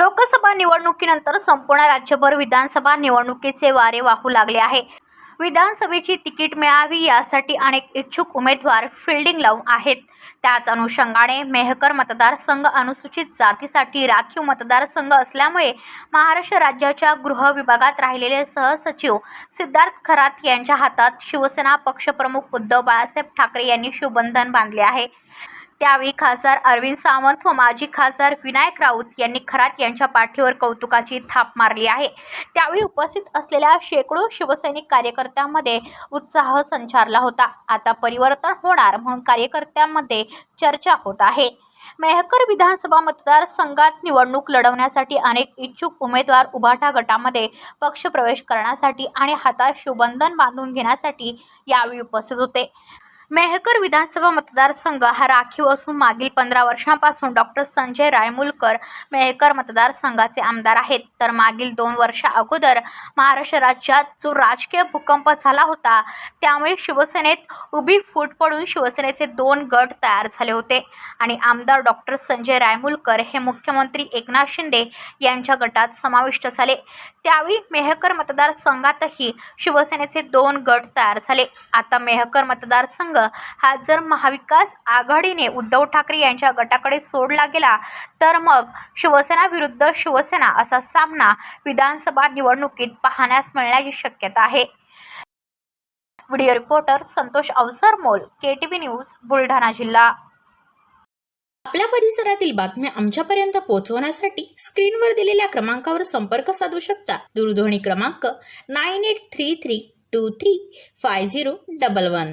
लोकसभा निवडणुकीनंतर संपूर्ण राज्यभर विधानसभा निवडणुकीचे वारे वाहू लागले आहे. विधानसभेची तिकीट मिळावी यासाठी अनेक इच्छुक उमेदवार फिल्डिंग लावून आहेत. त्याच अनुषंगाने मेहकर मतदारसंघ अनुसूचित जातीसाठी राखीव मतदारसंघ असल्यामुळे महाराष्ट्र राज्याच्या गृह विभागात राहिलेले सहसचिव सिद्धार्थ खरात यांच्या हातात शिवसेना पक्षप्रमुख उद्धव बाळासाहेब ठाकरे यांनी शिवबंधन बांधले आहे. त्यावेळी खासदार अरविंद सावंत व माजी खासदार विनायक राऊत यांनी खरात यांच्या पाठीवर कौतुकाची थाप मारली आहे. त्यावेळी उपस्थित असलेल्या शेकडो शिवसैनिक कार्यकर्त्यांमध्ये उत्साह संचारला होता. आता परिवर्तन होणार म्हणून कार्यकर्त्यांमध्ये चर्चा होत आहे. मेहकर विधानसभा मतदारसंघात निवडणूक लढवण्यासाठी अनेक इच्छुक उमेदवार उभाटा गटामध्ये पक्षप्रवेश करण्यासाठी आणि हातात शिवबंधन बांधून घेण्यासाठी यावेळी उपस्थित होते. मेहकर विधानसभा मतदारसंघ हा राखीव असून मागील पंधरा वर्षांपासून डॉक्टर संजय रायमुलकर मेहकर मतदारसंघाचे आमदार आहेत. तर मागील दोन वर्षा अगोदर महाराष्ट्र राज्यात जो राजकीय भूकंप झाला होता त्यामुळे शिवसेनेत उभी फूट पडून शिवसेनेचे दोन गट तयार झाले होते. आणि आमदार डॉक्टर संजय रायमुलकर हे मुख्यमंत्री एकनाथ शिंदे यांच्या गटात समाविष्ट झाले. त्यावेळी मेहकर मतदारसंघातही शिवसेनेचे दोन गट तयार झाले. आता मेहकर मतदारसंघ हा जर महाविकास आघाडीने उद्धव ठाकरे यांच्या गटाकडे सोडला गेला तर मग शिवसेना विरुद्ध शिवसेना असा सामना विधानसभा निवडणुकीत पाहण्यास मिळण्याची शक्यता आहे. Video reporter Santosh Avasarmol K T V news Buldhana जिल्हा. आपल्या परिसरातील बातम्या आमच्यापर्यंत पोहोचवण्यासाठी स्क्रीनवर दिलेल्या क्रमांकावर संपर्क साधू शकता. दूरध्वनी क्रमांक nine eight three three two three five zero double one.